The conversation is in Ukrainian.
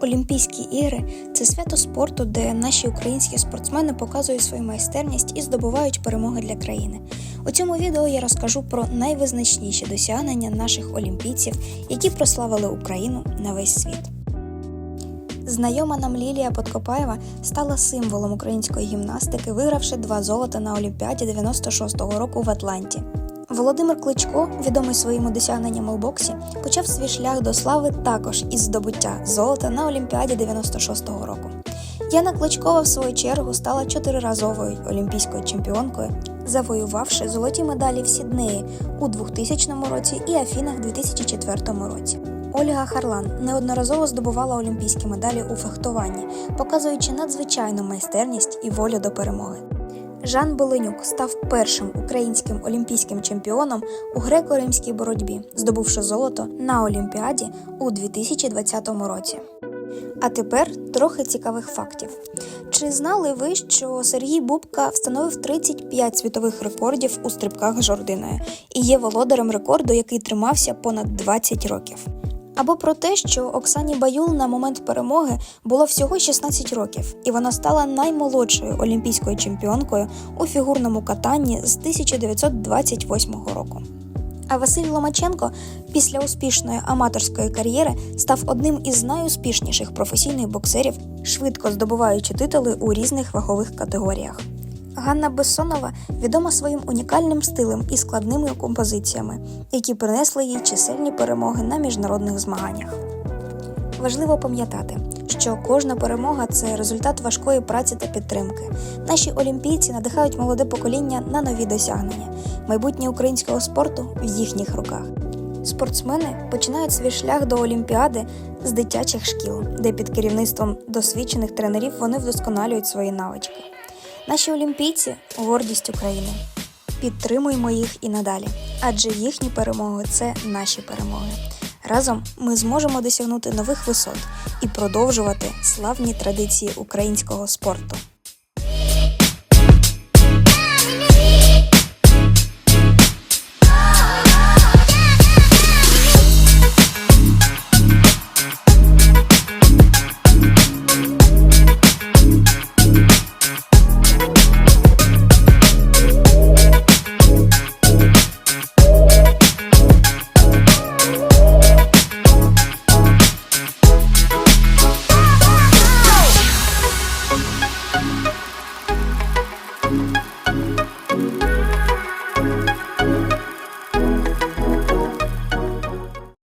Олімпійські ігри це свято спорту, де наші українські спортсмени показують свою майстерність і здобувають перемоги для країни. У цьому відео я розкажу про найвизначніші досягнення наших олімпійців, які прославили Україну на весь світ. Знайома нам Лілія Подкопаєва стала символом української гімнастики, вигравши два золота на Олімпіаді 96-го року в Атланті. Володимир Кличко, відомий своїми досягненнями у боксі, почав свій шлях до слави також із здобуття золота на Олімпіаді 96-го року. Яна Кличкова, в свою чергу, стала чотириразовою олімпійською чемпіонкою, завоювавши золоті медалі в Сіднеї у 2000 році і Афінах 2004 році. Ольга Харлан неодноразово здобувала олімпійські медалі у фехтуванні, показуючи надзвичайну майстерність і волю до перемоги. Жан Беленюк став першим українським олімпійським чемпіоном у греко-римській боротьбі, здобувши золото на Олімпіаді у 2020 році. А тепер трохи цікавих фактів. Чи знали ви, що Сергій Бубка встановив 35 світових рекордів у стрибках жординою і є володарем рекорду, який тримався понад 20 років? Або про те, що Оксані Баюл на момент перемоги було всього 16 років, і вона стала наймолодшою олімпійською чемпіонкою у фігурному катанні з 1928 року. А Василь Ломаченко після успішної аматорської кар'єри став одним із найуспішніших професійних боксерів, швидко здобуваючи титули у різних вагових категоріях. Ганна Бессонова відома своїм унікальним стилем і складними композиціями, які принесли їй чисельні перемоги на міжнародних змаганнях. Важливо пам'ятати, що кожна перемога це результат важкої праці та підтримки. Наші олімпійці надихають молоде покоління на нові досягнення. Майбутнє українського спорту в їхніх руках. Спортсмени починають свій шлях до Олімпіади з дитячих шкіл, де під керівництвом досвідчених тренерів вони вдосконалюють свої навички. Наші олімпійці гордість України. Підтримуємо їх і надалі, адже їхні перемоги це наші перемоги. Разом ми зможемо досягнути нових висот і продовжувати славні традиції українського спорту.